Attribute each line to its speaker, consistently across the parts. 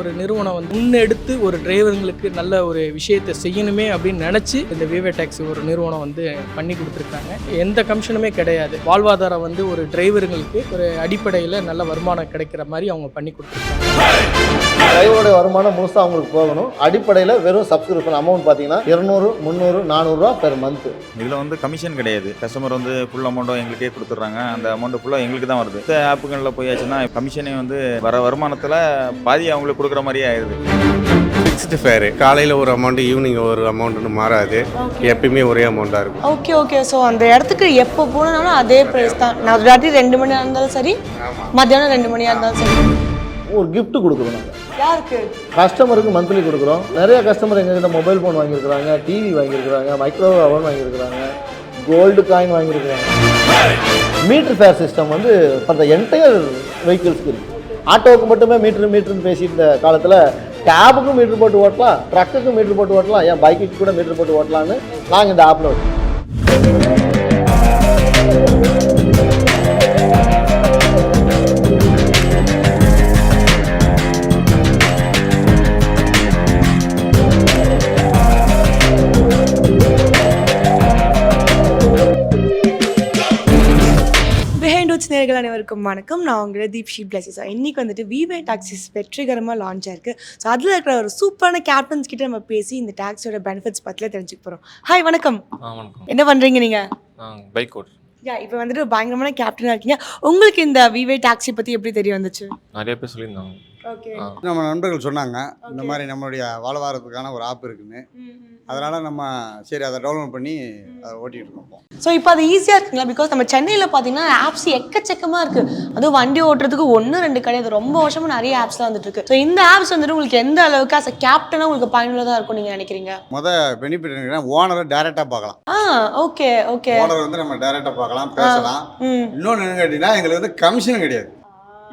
Speaker 1: ஒரு நிறுவனம் வந்து முன்னெடுத்து ஒரு டிரைவருங்களுக்கு நல்ல ஒரு விஷயத்தை செய்யணுமே அப்படின்னு நினச்சி இந்த விவே டாக்ஸி ஒரு நிறுவனம் வந்து பண்ணி கொடுத்துருக்காங்க. எந்த கமிஷனுமே கிடையாது. வாழ்வாதாரம் வந்து ஒரு டிரைவருங்களுக்கு ஒரு அடிப்படையில் நல்ல வருமானம் கிடைக்கிற மாதிரி அவங்க பண்ணி கொடுத்துருக்காங்க.
Speaker 2: டிரைவருடைய வருமானம் முழுசாக அவங்களுக்கு போகணும். அடிப்படையில் வெறும் சப்ஸ்கிரிப்ஷன் அமௌண்ட் பார்த்தீங்கன்னா இருநூறு முந்நூறு நானூறுரூவா பெர் மந்த்து
Speaker 3: இதில் வந்து கமிஷன் கிடையாது. கஸ்டமர் வந்து ஃபுல் அமௌண்ட்டும் எங்களுக்கே கொடுத்துட்றாங்க. அந்த அமௌண்ட் ஃபுல்லாக எங்களுக்கு தான் வருது. இந்த ஆப்புகளில் போயாச்சுன்னா கமிஷனே வந்து வர வருமானத்தில் பாதி அவங்களுக்கு கொடுக்குற மாதிரியே ஆயிடுது.
Speaker 4: ஃபிக்ஸ்டு ஃபேரு காலையில் ஒரு அமௌண்ட் ஈவினிங் ஒரு அமௌண்ட்னு மாறாது. எப்பயுமே ஒரே அமௌண்ட்டாக இருக்கும்.
Speaker 5: ஓகே ஓகே ஸோ அந்த இடத்துக்கு எப்போ போனாலும் அதே ப்ரைஸ் தான். நான் ராத்திரி ரெண்டு மணியாக இருந்தாலும் சரி மத்தியானம் ரெண்டு மணியாக இருந்தாலும் சரி.
Speaker 2: ஒரு gift கொடுக்குறோம் நாங்கள்
Speaker 5: யாருக்கு?
Speaker 2: கஸ்டமருக்கு மந்த்லி கொடுக்குறோம். நிறைய கஸ்டமர் எங்ககிட்ட மொபைல் ஃபோன் வாங்கியிருக்கிறாங்க டிவி வாங்கியிருக்கிறாங்க மைக்ரோ ஓவன் வாங்கியிருக்கிறாங்க கோல்டு காயின் வாங்கியிருக்கிறாங்க. மீட்ரு ஃபேர் சிஸ்டம் வந்து ஃபார் த என்டையர் வெஹிக்கிள்ஸ்க்கு இருக்குது ஆட்டோவுக்கு மட்டுமே மீட்ரு மீட்ருன்னு பேசிட்டு இருந்த காலத்தில் கேபுக்கும் மீட்ரு போட்டு ஓட்டலாம் ட்ரக்குக்கும் மீட்ரு போட்டு ஓட்டலாம் ஏன் பைக்குக்கு கூட மீட்ரு போட்டு ஓட்டலாம்னு நாங்கள் இந்த ஆப்பில் வச்சோம்
Speaker 5: வச்சு நேர்கள் அனைவருக்கும் வணக்கம். நான் உங்களோட தீப்ஷி பிளஸஸ் இன்னைக்கு வந்துட்டு விவே டாக்ஸிஸ் வெற்றிகரமாக லான்ச் ஆயிருக்கு ஸோ அதில் இருக்கிற ஒரு சூப்பரான கேப்டன்ஸ் கிட்ட நம்ம பேசி இந்த டாக்ஸியோட பெனிஃபிட்ஸ் பற்றில தெரிஞ்சுக்க போகிறோம் ஹாய் வணக்கம். என்ன பண்ணுறீங்க நீங்கள்
Speaker 6: பைக் ஓட்டு
Speaker 5: யா இப்போ வந்துட்டு பயங்கரமான கேப்டனாக இருக்கீங்க. உங்களுக்கு இந்த விவே டாக்ஸி பற்றி எப்படி தெரிய வந்துச்சு?
Speaker 6: நிறைய பேர் சொல்லியிருந்தாங்க.
Speaker 7: நம்ம நண்பர்கள் சொன்னாங்க இந்த மாதிரி நம்மளுடைய வாழ்வாரத்துக்கான ஒரு ஆப் இருக்குன்னு. அதனால் நம்ம சரி அதை டவுன்லோட் பண்ணி அதை ஓட்டிகிட்டு இருக்கோம்.
Speaker 5: ஸோ இப்போ அது ஈஸியாக இருக்குங்களா? பிகாஸ் நம்ம சென்னையில் பார்த்தீங்கன்னா ஆப்ஸ் எக்கச்சக்கமாக இருக்குது அதுவும் வண்டி ஓட்டுறதுக்கு ஒன்று ரெண்டு கிடையாது ரொம்ப வருஷமாக நிறைய ஆப்ஸ்லாம் வந்துட்டு இருக்கு. ஸோ இந்த ஆப்ஸ் வந்துட்டு உங்களுக்கு எந்த அளவுக்கு அஸ் கேப்டனாக உங்களுக்கு பயனுள்ளதாக இருக்கும் நீங்கள் நினைக்கிறீங்க?
Speaker 7: முத பெனிஃபிட் என்னன்னா ஓனரை டைரெக்டாக பார்க்கலாம்.
Speaker 5: ஆ ஓகே ஓகே
Speaker 7: ஓனர் வந்து நம்ம டைரெக்டாக பார்க்கலாம் பேசலாம்.
Speaker 5: ம்.
Speaker 7: இன்னொன்று என்ன கேட்டிங்கன்னா எங்களுக்கு வந்து கமிஷன் கிடையாது.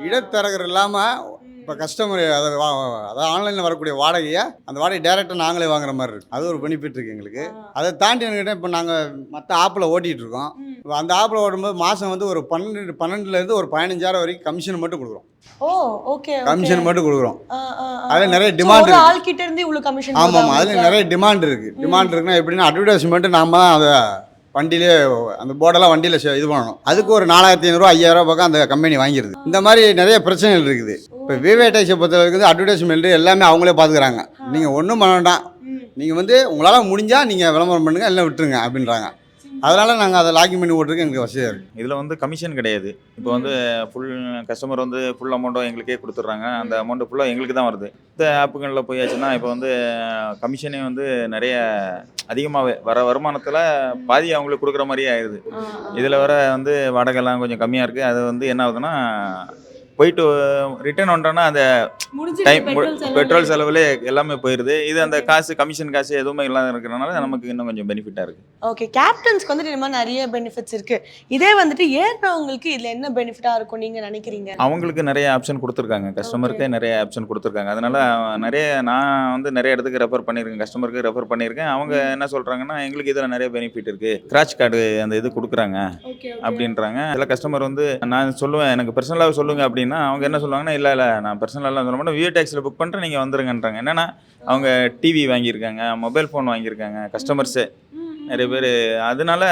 Speaker 7: இடைத்தரகர் இல்லாமல் இப்போ கஸ்டமர் அதை அதாவது ஆன்லைனில் வரக்கூடிய வாடகையை அந்த வாடகை டேரெக்டாக நாங்களே வாங்குற மாதிரி இருக்கு. அது ஒரு பெனிஃபிட் இருக்குது எங்களுக்கு. அதை தாண்டி என்ன கேட்டால் இப்போ நாங்கள் மற்ற ஆப்பில் ஓட்டிகிட்டு இருக்கோம். அந்த ஆப்பில் ஓடும்போது மாதம் வந்து ஒரு பன்னெண்டு பன்னெண்டுலேருந்து ஒரு பதினஞ்சாயிரம் வரைக்கும் கமிஷன் மட்டும் கொடுக்குறோம்.
Speaker 5: ஓ ஓகே
Speaker 7: கமிஷன் மட்டும் கொடுக்குறோம்.
Speaker 5: அதில்
Speaker 7: நிறைய டிமாண்ட்
Speaker 5: ஆள் கிட்ட இருந்து இவ்வளவு கமிஷன்
Speaker 7: ஆமாம் ஆமாம் அதில் நிறைய டிமாண்ட் இருக்குது டிமாண்ட் இருக்குன்னா எப்படின்னா அட்வர்டைஸ்மெண்ட்டு நாம தான் அதை வண்டியிலே அந்த போர்டெல்லாம் வண்டியில் இது பண்ணணும். அதுக்கு ஒரு நாலாயிரத்தி ஐநூறுரூவா ஐயாயிரம் பக்கம் அந்த கம்பெனி வாங்கிடுது. இந்த மாதிரி நிறைய பிரச்சனைகள் இருக்குது. இப்போ விவேடைஸை பொறுத்தவரைக்கும் அட்வர்டைஸ்மெண்ட்டு எல்லாமே அவங்களே பார்த்துக்கிறாங்க நீங்கள் ஒன்றும் பண்ண வேண்டாம். நீங்கள் வந்து உங்களால் முடிஞ்சால் நீங்கள் விளம்பரம் பண்ணுங்கள் எல்லாம் விட்டுருங்க அப்படின்றாங்க. அதனால் நாங்கள் அதை லாகின் பண்ணி ஓட்டுறதுக்கு எங்களுக்கு வசதியாக இருக்குது
Speaker 3: இதில் வந்து கமிஷன் கிடையாது. இப்போ வந்து ஃபுல் கஸ்டமர் வந்து ஃபுல் அமௌண்ட்டும் எங்களுக்கே கொடுத்துட்றாங்க. அந்த அமௌண்ட்டு ஃபுல்லாக எங்களுக்கு தான் வருது. இந்த ஆப்புகளில் போயாச்சுன்னா இப்போ வந்து கமிஷனே வந்து நிறைய அதிகமாகவே வர வருமானத்தில் பாதி அவங்களுக்கு கொடுக்குற மாதிரியே ஆயிடுது இதில் வர வந்து வாடகைலாம் கொஞ்சம் கம்மியாக இருக்குது அது வந்து என்ன ஆகுதுன்னா போயிட்டு ரிட்டர்ன் வந்துட்டோன்னா அந்த டைம் பெட்ரோல் செலவுலே எல்லாமே போயிடுது இது அந்த காசு கமிஷன் காசு எதுவுமே இல்லாத இருக்கிறனால நமக்கு இன்னும் கொஞ்சம் பெனிஃபிட்டாக இருக்குது
Speaker 5: ஓகே கேப்டன்ஸ்க்கு வந்துட்டு இந்த மாதிரி நிறைய பெனிஃபிட்ஸ் இருக்கு. இதே வந்துட்டு ஏறுறவங்களுக்கு இதுல என்ன பெனிஃபிட்டா இருக்கும் நீங்க நினைக்கிறீங்க?
Speaker 3: அவங்களுக்கு நிறைய ஆப்ஷன் கொடுத்துருக்காங்க. கஸ்டமருக்கு நிறைய ஆப்ஷன் கொடுத்துருக்காங்க. அதனால நிறைய நான் வந்து நிறைய இடத்துக்கு ரெஃபர் பண்ணியிருக்கேன். கஸ்டமருக்கு ரெஃபர் பண்ணியிருக்கேன். அவங்க என்ன சொல்கிறாங்கன்னா எங்களுக்கு இதில் நிறைய பெனிஃபிட் இருக்குது கிராச் கார்டு அந்த இது கொடுக்குறாங்க அப்படின்றாங்க. சில கஸ்டமர் வந்து நான் சொல்லுவேன் எனக்கு பர்சனலாக சொல்லுங்க அப்படின்னா அவங்க என்ன சொல்லுவாங்கன்னா இல்லை இல்லை நான் பர்சனலாக சொல்ல மாட்டேன் வியூ டேக்ஸில் புக் பண்ணுறேன் நீங்கள் வந்துருங்கன்றாங்க. என்னன்னா அவங்க டிவி வாங்கியிருக்காங்க மொபைல் ஃபோன் வாங்கியிருக்காங்க கஸ்டமர்ஸு நிறைய பேர். அதனால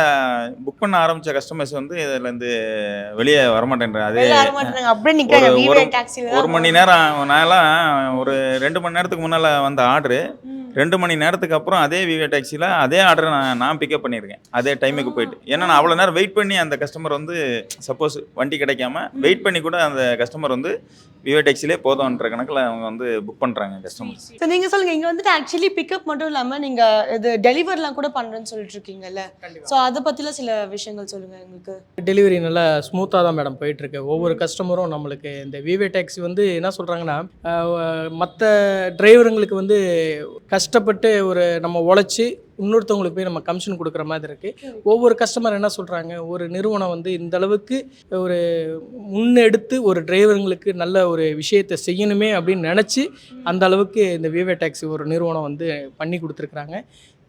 Speaker 3: புக் பண்ண ஆரம்பித்த கஸ்டமர்ஸ் வந்து இதுலேருந்து வெளியே வரமாட்டேன்றாங்க. அது ஒரு- மணி நேரம் நான்லாம் ஒரு ரெண்டு மணி நேரத்துக்கு முன்னால் வந்த ஆர்டரு ரெண்டு மணி நேரத்துக்கு அப்புறம் அதே விவே டாக்ஸியில் அதே ஆர்டரை நான் நான் பிக்கப் பண்ணியிருக்கேன். அதே டைமுக்கு போயிட்டு. ஏன்னா நான் அவ்வளோ நேரம் வெயிட் பண்ணி அந்த கஸ்டமர் வந்து சப்போஸ் வண்டி கிடைக்காம வெயிட் பண்ணி கூட அந்த கஸ்டமர் வந்து விவே டாக்ஸிலே போதும்ன்ற கணக்கில் அவங்க வந்து புக் பண்ணுறாங்க கஸ்டமர்ஸ்
Speaker 5: ஸோ நீங்க சொல்லுங்க இங்க வந்துட்டு ஆக்சுவலி பிக்கப் மட்டும் இல்லாம நீங்க இது டெலிவரிலாம் கூட பண்றேன்னு சொல்லிட்டு இருக்கீங்கல்ல. ஸோ அதை பத்தில சில விஷயங்கள் சொல்லுங்க எங்களுக்கு.
Speaker 1: டெலிவரி நல்லா ஸ்மூத்தாக தான் மேடம் போயிட்டுருக்கு. ஒவ்வொரு கஸ்டமரும் நம்மளுக்கு இந்த விவே டாக்ஸி வந்து என்ன சொல்கிறாங்கன்னா மற்ற டிரைவருங்களுக்கு வந்து கஷ்டப்பட்டு ஒரு நம்ம உழைச்சி இன்னொருத்தவங்களுக்கு போய் நம்ம கமிஷன் கொடுக்குற மாதிரி இருக்குது ஒவ்வொரு கஸ்டமர் என்ன சொல்கிறாங்க ஒரு நிறுவனம் வந்து இந்த அளவுக்கு ஒரு முன்னெடுத்து ஒரு டிரைவருங்களுக்கு நல்ல ஒரு விஷயத்தை செய்யணுமே அப்படின்னு நினச்சி அந்த அளவுக்கு இந்த விவே டாக்ஸி ஒரு நிறுவனம் வந்து பண்ணி கொடுத்துருக்குறாங்க.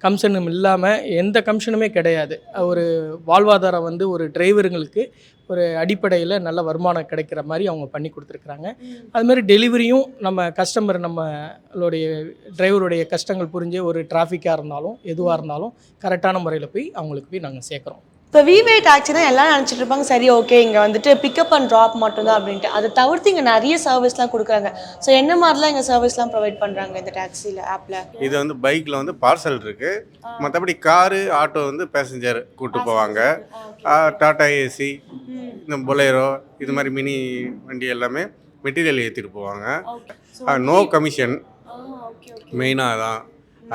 Speaker 1: கமிஷனும் இல்லாமல் எந்த கமிஷனுமே கிடையாது. ஒரு வாழ்வாதாரம் வந்து ஒரு டிரைவருங்களுக்கு ஒரு அடிப்படையில் நல்ல வருமானம் கிடைக்கிற மாதிரி அவங்க பண்ணி கொடுத்துருக்குறாங்க. அது மாதிரி டெலிவரியும் நம்ம கஸ்டமர் நம்மளுடைய டிரைவருடைய கஷ்டங்கள் புரிஞ்சு ஒரு டிராஃபிக்காக இருந்தாலும் எதுவாக இருந்தாலும் கரெக்டான முறையில் போய் அவங்களுக்கு போய் நாங்கள் சேர்க்குறோம்.
Speaker 5: இப்போ விவே டாக்ஸினா எல்லாம் நினச்சிட்டு இருப்பாங்க. சரி ஓகே இங்கே வந்துட்டு பிக்கப் அண்ட் ட்ராப் மட்டும்தான் அப்படின்ட்டு. அதை தவிர்த்து இங்கே நிறைய சர்வீஸ்லாம் கொடுக்குறாங்க. ஸோ என்ன மாதிரிலாம் இங்கே சர்வீஸ்லாம் ப்ரொவைட் பண்ணுறாங்க இந்த டாக்ஸியில் ஆப்பில்
Speaker 4: இது வந்து பைக்கில் வந்து பார்சல் இருக்கு. மற்றபடி காரு ஆட்டோ வந்து பேசஞ்சர் கூட்டு போவாங்க. டாடா ஏசி இந்த பொலேரோ இது மாதிரி மினி வண்டி எல்லாமே மெட்டீரியல் ஏற்றிட்டு போவாங்க. நோ கமிஷன் மெயினாக தான்.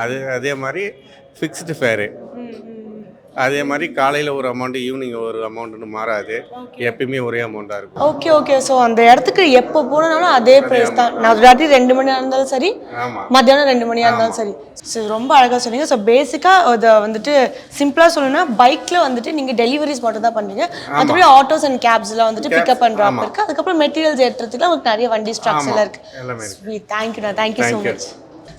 Speaker 4: அது அதே மாதிரி ஃபிக்ஸ்டு ஃபேரு அதே மாதிரி காலையில் ஒரு அமௌண்ட்டு ஈவினிங் ஒரு அமௌண்ட்டுன்னு மாறாது. எப்பயுமே ஒரே அமௌண்ட்டாக இருக்கும்.
Speaker 5: ஓகே ஓகே ஸோ அந்த இடத்துக்கு எப்போ போனாலும் அதே ப்ரைஸ் தான். நான் ராத்திரி ரெண்டு மணியாக இருந்தாலும் சரி மத்தியானம் ரெண்டு மணியாக இருந்தாலும் சரி. ஸோ ரொம்ப அழகாக சொன்னீங்க. ஸோ பேசிக்காக அதை வந்துட்டு சிம்பிளாக சொல்லணும்னா பைக்கில் வந்துட்டு நீங்கள் டெலிவரிஸ் மட்டும் தான் பண்ணுறீங்க மற்றபடி ஆட்டோஸ் அண்ட் கேப்ஸ்லாம் வந்துட்டு பிக்கப் அண்ட் ட்ராப் இருக்குது அதுக்கப்புறம் மெட்டீரியல்ஸ் ஏற்றுறதுக்குலாம் உங்களுக்கு நிறைய வண்டி ஸ்டாக்ஸ் எல்லாம் இருக்குது
Speaker 4: எல்லாமே இருக்கு.
Speaker 5: ஸ்வீட் தேங்க்யூண்ணா thank you so
Speaker 4: you.
Speaker 5: Much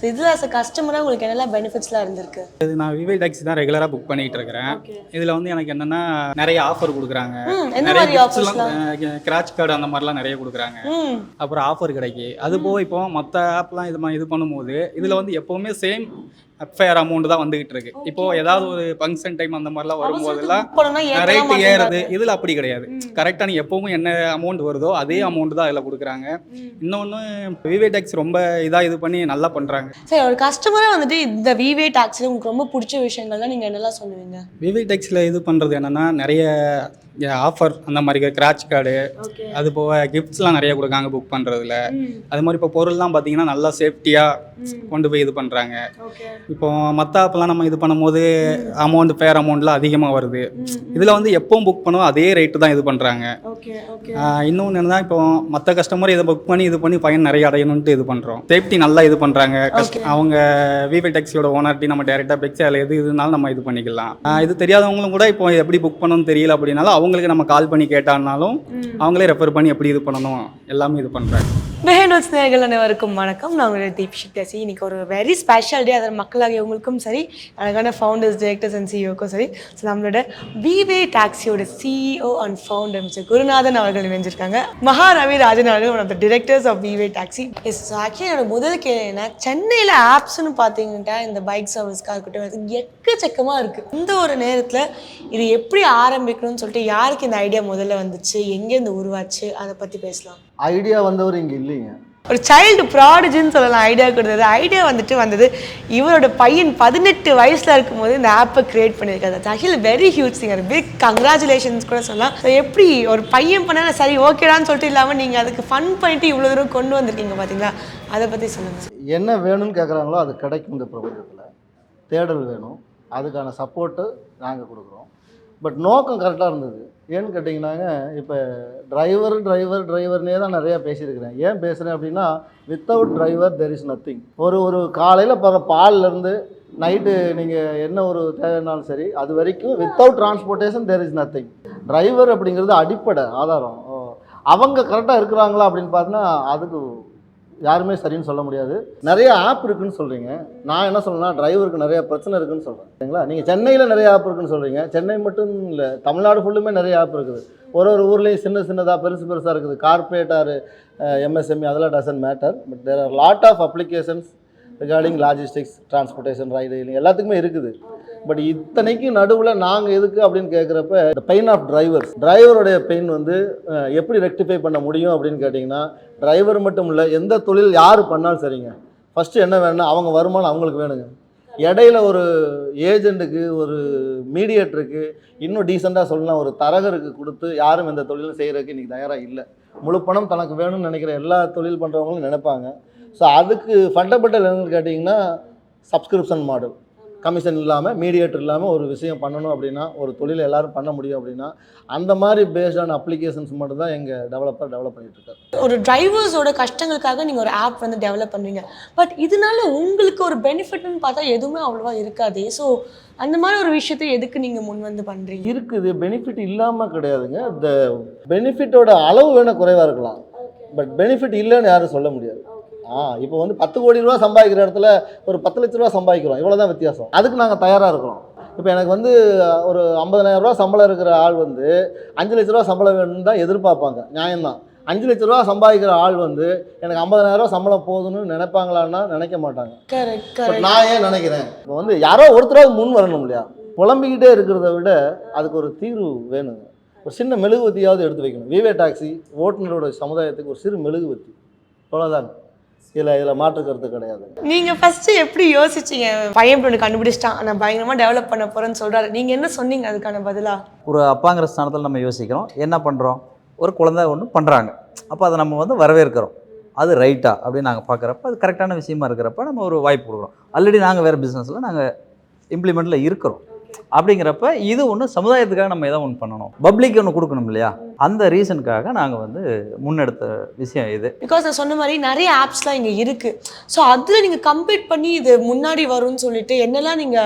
Speaker 5: so இதில் அஸ் அ கஸ்டமராக உங்களுக்கு என்னெல்லாம் பெனிஃபிட்ஸ்லாம் இருந்திருக்கு?
Speaker 8: இது நான் விவே டாக்ஸி தான் ரெகுலராக புக் பண்ணிட்டு இருக்கிறேன். இதில் வந்து எனக்கு என்னன்னா நிறைய ஆஃபர் கொடுக்குறாங்க. நிறைய
Speaker 5: மாதிரி
Speaker 8: கிராச் கார்டு அந்த மாதிரிலாம் நிறைய கொடுக்குறாங்க. அப்புறம் ஆஃபர் கிடைக்கி. அது போக இப்போ மற்ற ஆப்லாம் இது மா- இது பண்ணும்போது இதில் வந்து எப்போவுமே சேம் ஃபேர் அமௌண்ட் தான் வந்துகிட்டு இருக்கு இப்போ ஏதாவது ஒரு ஃபங்க்ஷன் டைம் அந்த மாதிரிலாம் வரும்போதெல்லாம் ரேட்டு. ஏறுது. இதில் அப்படி கிடையாது. கரெக்டாக நீ எப்பவும் என்ன அமௌண்ட் வருதோ அதே அமௌண்ட் தான் அதில் கொடுக்குறாங்க. இன்னொன்று விவே டாக்ஸ் ரொம்ப இதாக இது பண்ணி நல்லா பண்ணுறாங்க
Speaker 5: சரி ஒரு கஸ்டமராக வந்துட்டு இந்த விவே டாக்ஸில் உங்களுக்கு ரொம்ப பிடிச்ச விஷயங்கள்லாம் நீங்கள் என்னெல்லாம் சொல்லுவீங்க?
Speaker 8: விவே டெக்ஸில் இது பண்ணுறது என்னென்னா நிறைய ஆஃபர் அந்த மாதிரி கிராச் கார்டு அது போக கிஃப்ட்ஸ்லாம் நிறைய கொடுக்காங்க புக் பண்ணுறதுல அது மாதிரி இப்போ பொருள்லாம் பார்த்தீங்கன்னா நல்லா சேஃப்டியாக கொண்டு போய் இது பண்ணுறாங்க இப்போ மற்ற ஆப்லாம் நம்ம இது பண்ணும்போது அமௌண்ட் ஃபேர் அமௌண்ட்லாம் அதிகமாக வருது. இதில் வந்து எப்பவும் புக் பண்ணுவோம் அதே ரேட்டு தான் இது பண்ணுறாங்க இன்னொன்று என்னன்னா இப்போ மற்ற கஸ்டமர் இதை புக் பண்ணி இது பண்ணி பயன் நிறைய அடையணுன்ட்டு இது பண்ணுறோம் சேஃப்டி நல்லா இது பண்ணுறாங்க அவங்க விவே டேக்ஸியோட ஓனர்ட்டி நம்ம டேரெக்டாக பெக்ஸ் அதில் எது இதுனாலும் நம்ம இது பண்ணிக்கலாம். இது தெரியாதவங்களும் கூட இப்போ எப்படி புக் பண்ணணும்னு தெரியல அப்படின்னாலும் அவங்களுக்கு நம்ம கால் பண்ணி கேட்டாலும் அவங்களே ரெஃபர் பண்ணி எப்படி இது பண்ணணும் எல்லாமே இது பண்ணுறாங்க
Speaker 5: பெஹனோட்ஸ் நேர்கள் அனைவருக்கும் வணக்கம். நான் உங்களுடைய தீப்ஷி பேசி இன்னைக்கு ஒரு வெரி ஸ்பெஷல் டே அதன் மக்களாகிய உங்களுக்கும் சரி அழகான ஃபவுண்டர்ஸ் டைரக்டர்ஸ் அண்ட் சிஇஓக்கும் சரி. ஸோ நம்மளோட விவே டாக்ஸியோட CEO and founder mister Gurunathan அவர்கள் இணைஞ்சிருக்காங்க. மகா ரவி ராஜன் அவர்கள் one of the directors of Vive taxi yes so actually என்னோட முதல் கேள்வி என்ன? சென்னையில் ஆப்ஸ்னு பார்த்தீங்கன்னா இந்த பைக் சர்வீஸ்க்காக இருக்கட்டும் எக்கச்சக்கமாக இருக்குது இந்த ஒரு நேரத்தில் இது எப்படி ஆரம்பிக்கணும்னு சொல்லிட்டு யாருக்கு இந்த ஐடியா முதல்ல வந்துச்சு? எங்கேருந்து உருவாச்சு? அதை பற்றி பேசலாம்.
Speaker 2: ஐடியா வந்தவர் இங்கே இல்லைங்க.
Speaker 5: ஒரு சைல்டு ப்ராடிஜின்னு சொல்லலாம் ஐடியா கொடுத்தது. ஐடியா வந்துட்டு வந்தது இவரோட பையன் பதினெட்டு வயசில் இருக்கும்போது இந்த ஆப்பை கிரியேட் பண்ணியிருக்காரு. Actually very huge thinker big congratulations கூட சொல்லலாம். எப்படி ஒரு பையன் பண்ண சரி ஓகேடான்னு சொல்லிட்டு இல்லாமல் நீங்கள் அதுக்கு ஃபன் பண்ணிட்டு இவ்வளோ தூரம் கொண்டு வந்திருக்கீங்க பார்த்தீங்களா அதை பற்றி சொல்லுங்கள்
Speaker 2: என்ன வேணும்னு கேட்குறாங்களோ அது கிடைக்கும் இந்த பிரபஞ்சத்தில். தேடல் வேணும். அதுக்கான சப்போர்ட்டு நாங்கள் கொடுக்குறோம். பட் நோக்கம் கரெக்டாக இருந்தது. ஏன்னு கேட்டிங்கன்னாங்க இப்போ டிரைவர் டிரைவர் டிரைவர்னே தான் நிறையா பேசியிருக்கிறேன். ஏன் பேசுகிறேன் அப்படின்னா without driver there is nothing ஒரு ஒரு காலையில் போகிற பால்லேருந்து நைட்டு நீங்கள் என்ன ஒரு தேவைனாலும் சரி அது வரைக்கும் without transportation there is nothing driver அப்படிங்கிறது அடிப்படை ஆதாரம். ஓ, அவங்க கரெக்டாக இருக்கிறாங்களா அப்படின்னு பார்த்தோன்னா அதுக்கு யாருமே சரின்னு சொல்ல முடியாது. நிறைய ஆப் இருக்குன்னு சொல்கிறீங்க நான் என்ன சொல்லணும்னா டிரைவருக்கு நிறைய பிரச்சனை இருக்குன்னு சொல்கிறேன் சரிங்களா? நீங்கள் சென்னையில் நிறைய ஆப் இருக்குன்னு சொல்கிறீங்க சென்னை மட்டும் இல்லை தமிழ்நாடு ஃபுல்லுமே நிறைய ஆப் இருக்குது. ஒரு ஒரு ஊர்லேயும் சின்ன சின்னதாக பெருசு பெருசாக இருக்குது. கார்பரேட்டார் எம்எஸ்எம்இ அதெல்லாம் doesn't matter but there are lot of applications regarding logistics transportation ride எல்லாத்துக்குமே இருக்குது. பட் இத்தனைக்கும் நடுவில் நாங்கள் எதுக்கு அப்படின்னு கேட்குறப்ப இந்த பெயின் ஆஃப் டிரைவர்ஸ் டிரைவருடைய பெயின் வந்து எப்படி ரெக்டிஃபை பண்ண முடியும் அப்படின்னு கேட்டிங்கன்னா டிரைவர் மட்டும் இல்லை எந்த தொழில் யார் பண்ணாலும் சரிங்க. ஃபஸ்ட்டு என்ன வேணும்னா அவங்க வருமானம் அவங்களுக்கு வேணுங்க. இடையில ஒரு ஏஜெண்ட்டுக்கு ஒரு மீடியேட்டருக்கு இன்னும் டீசெண்டாக சொல்லலாம் ஒரு தரகருக்கு கொடுத்து யாரும் இந்த தொழிலும் செய்கிறதுக்கு இன்றைக்கி தயாராக இல்லை. முழு பணம் தனக்கு வேணும்னு நினைக்கிற எல்லா தொழில் பண்ணுறவங்களும் நினைப்பாங்க. ஸோ அதுக்கு ஃபண்டமெண்டல் என்னன்னு கேட்டிங்கன்னா சப்ஸ்கிரிப்ஷன் மாடல் கமிஷன் இல்லாமல் மீடியேட்டர் இல்லாமல் ஒரு விஷயம் பண்ணணும் அப்படின்னா ஒரு தொழில் எல்லாரும் பண்ண முடியும் அப்படின்னா அந்த மாதிரி பேஸ்டான அப்ளிகேஷன்ஸ் மட்டும் தான் எங்கள் டெவலப்பர் டெவலப் பண்ணிட்டு இருக்காரு.
Speaker 5: ஒரு டிரைவர்ஸோட கஷ்டங்களுக்காக நீங்கள் ஒரு ஆப் வந்து டெவலப் பண்ணுறீங்க பட் இதனால உங்களுக்கு ஒரு பெனிஃபிட்னு பார்த்தா எதுவுமே அவ்வளோவா இருக்காது. ஸோ அந்த மாதிரி ஒரு விஷயத்தை எதுக்கு நீங்கள் முன் வந்து பண்ணுறீங்க
Speaker 2: இருக்குது பெனிஃபிட் இல்லாமல் கிடையாதுங்க. இந்த பெனிஃபிட்டோட அளவு வேணால் குறைவாக இருக்கலாம். பட் பெனிஃபிட் இல்லைன்னு யாரும் சொல்ல முடியாது. ஆ இப்போ வந்து பத்து கோடி ரூபா சம்பாதிக்கிற இடத்துல ஒரு பத்து லட்ச ரூபா சம்பாதிக்கிறோம். இவ்வளோ தான் வித்தியாசம். அதுக்கு நாங்கள் தயாராக இருக்கிறோம். இப்போ எனக்கு வந்து ஒரு 50000 ரூபா சம்பளம் இருக்கிற ஆள் வந்து அஞ்சு லட்ச ரூபா சம்பளம் வேணும்னு தான் எதிர்பார்ப்பாங்க. நியாயம்தான். அஞ்சு லட்ச ரூபா சம்பாதிக்கிற ஆள் வந்து எனக்கு 50000 ரூபா சம்பளம் போதும்னு நினைப்பாங்களான்னா நினைக்க மாட்டாங்க. நான் ஏன் நினைக்கிறேன்? இப்போ வந்து யாரோ ஒருத்தராவது முன் வரணும் இல்லையா? புலம்பிக்கிட்டே இருக்கிறத விட அதுக்கு ஒரு தீர்வு வேணுங்க ஒரு சின்ன மெழுகுவத்தியாவது எடுத்து வைக்கணும். விவே டாக்ஸி ஓட்டுநரோட சமுதாயத்துக்கு ஒரு சிறு மெழுகுவத்தி. அவ்வளோதான் இதில் இதில் மாற்று கருத்து கிடையாது.
Speaker 5: நீங்க ஃபர்ஸ்ட் எப்படி யோசிச்சீங்க? பையன் பொண்ணு கண்டுபிடிச்சிட்டான். நான் பயங்கரமா டெவலப் பண்ண போறேன்னு சொல்றாரு. நீங்க என்ன சொன்னீங்க அதுக்கான பதிலா?
Speaker 9: ஒரு அப்பாங்கிற ஸ்தானத்தில் நம்ம யோசிக்கிறோம். என்ன பண்ணுறோம் ஒரு குழந்தை ஒன்று பண்ணுறாங்க அப்போ அதை நம்ம வந்து வரவேற்கிறோம். அது ரைட்டா அப்படின்னு நாங்கள் பார்க்குறப்ப அது கரெக்டான விஷயமா இருக்கிறப்ப நம்ம ஒரு வாய்ப்பு கொடுக்குறோம். ஆல்ரெடி நாங்கள் வேறு பிஸ்னஸில் நாங்கள் இம்ப்ளிமெண்ட்டில் இருக்கிறோம். அப்படிங்கிறப்ப இது ஒன்று சமுதாயத்துக்காக நம்ம ஏதோ ஒன்று பண்ணணும். பப்ளிக் ஒன்று கொடுக்கணும் இல்லையா? அந்த ரீசனுக்காக நாங்கள் வந்து முன்னெடுத்த விஷயம் இது.
Speaker 5: பிகாஸ் நான் சொன்ன மாதிரி நிறைய ஆப்ஸ்லாம் இங்க இருக்கு. ஸோ அதுல நீங்க கம்பீட் பண்ணி இது முன்னாடி வரும்னு சொல்லிட்டு என்னெல்லாம் நீங்க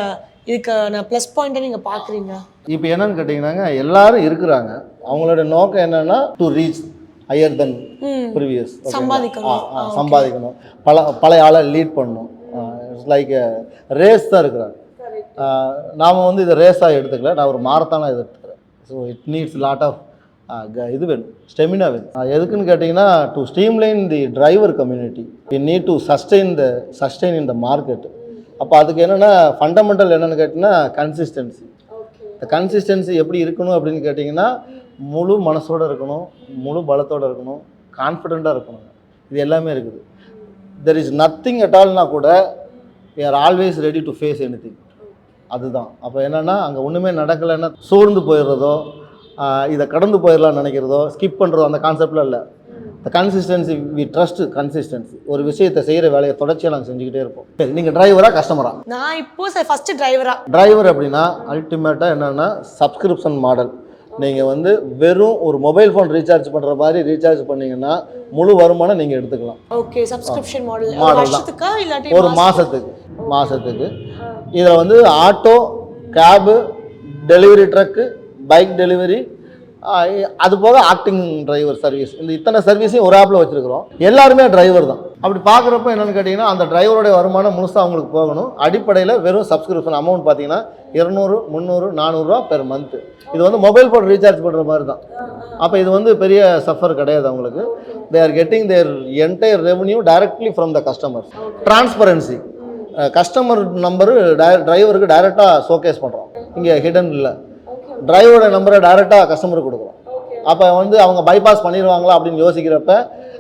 Speaker 5: இதுக்கான ப்ளஸ் பாயிண்ட்டை நீங்க பாக்குறீங்க?
Speaker 2: இப்போ என்னன்னு கேட்டிங்கன்னாங்க எல்லாரும் இருக்கிறாங்க. அவங்களோட நோக்கம் என்னன்னா to reach higher then previous
Speaker 5: சம்பாதிக்கணும்.
Speaker 2: சம்பாதிக்கணும். பல பழைய ஆளை லீட் பண்ணணும். லைக் ரேஸ் தான் இருக்கிறாங்க. நாம் வந்து இதை ரேஸாக எடுத்துக்கல. நான் ஒரு மாரத்தானாக இதை எடுத்துக்கிறேன். So it needs lot of இது வேணும். ஸ்டெமினா வேணும். எதுக்குன்னு கேட்டிங்கன்னா to streamline the driver community we need to sustain the sustain in the market அப்போ அதுக்கு என்னென்னா ஃபண்டமெண்டல் என்னென்னு கேட்டிங்கன்னா கன்சிஸ்டன்சி இந்த கன்சிஸ்டன்சி எப்படி இருக்கணும் அப்படின்னு கேட்டிங்கன்னா முழு மனசோட இருக்கணும் முழு பலத்தோட இருக்கணும் கான்ஃபிடெண்ட்டாக இருக்கணும். இது எல்லாமே இருக்குது. தெர் இஸ் நத்திங் அட் ஆல்னா கூட we are always ready to face any அதுதான். அப்போ என்னென்னா அங்கே ஒன்றுமே நடக்கலைன்னா சோர்ந்து போயிடுறதோ இதை கடந்து போயிடலாம்னு நினைக்கிறதோ ஸ்கிப் பண்ணுறதோ அந்த கான்செப்டில் இல்லை. இந்த கன்சிஸ்டன்சி வி ட்ரஸ்ட் கன்சிஸ்டன்சி ஒரு விஷயத்தை செய்கிற வேலையை தொடர்ச்சியாக நாங்கள் செஞ்சுக்கிட்டே இருப்போம். சரி நீங்கள் டிரைவரா கஸ்டமரா
Speaker 5: நான் இப்போ சார் ஃபர்ஸ்ட் டிரைவரா
Speaker 2: டிரைவர் அப்படின்னா அல்டிமேட்டாக என்னென்னா சப்ஸ்கிரிப்ஷன் மாடல் நீங்கள் வந்து வெறும் ஒரு மொபைல் ஃபோன் ரீசார்ஜ் பண்ணுற மாதிரி ரீசார்ஜ் பண்ணீங்கன்னா முழு வருமானம் நீங்கள் எடுத்துக்கலாம்.
Speaker 5: ஓகே சப்ஸ்கிரிப்ஷன் மாடல்
Speaker 2: தான்.
Speaker 5: இல்லாட்டி
Speaker 2: ஒரு
Speaker 5: மாசத்துக்கு?
Speaker 2: மாதத்துக்கு மாதத்துக்கு இதில் வந்து auto cab delivery truck bike delivery அது போக ஆக்டிங் டிரைவர் சர்வீஸ். இந்த இத்தனை சர்வீஸையும் ஒரு ஆப்பில் வச்சுருக்கிறோம். எல்லாருமே டிரைவர் தான். அப்படி பார்க்குறப்ப என்னென்னு கேட்டிங்கன்னா அந்த டிரைவருடைய வருமானம் முழுசாக அவங்களுக்கு போகணும். அடிப்படையில் வெறும் சப்ஸ்கிரிப்ஷன் அமௌண்ட் பார்த்தீங்கன்னா இரநூறு முந்நூறு நானூறுரூவா பெர் மந்த்து இது வந்து மொபைல் ஃபோன் ரீசார்ஜ் பண்ணுற மாதிரி தான். அப்போ இது வந்து பெரிய சஃபர் கிடையாது அவங்களுக்கு. They are getting their entire revenue directly from the customers transparency customer number டிரைவருக்கு டைரெக்டாக ஷோகேஸ் பண்ணுறோம் இங்கே ஹிடன் இல்லை. டிரைவரோட நம்பரை டைரெக்டாக கஸ்டமருக்கு கொடுக்குறோம். அப்போ வந்து அவங்க பைபாஸ் பண்ணிடுவாங்களா அப்படின்னு யோசிக்கிறப்ப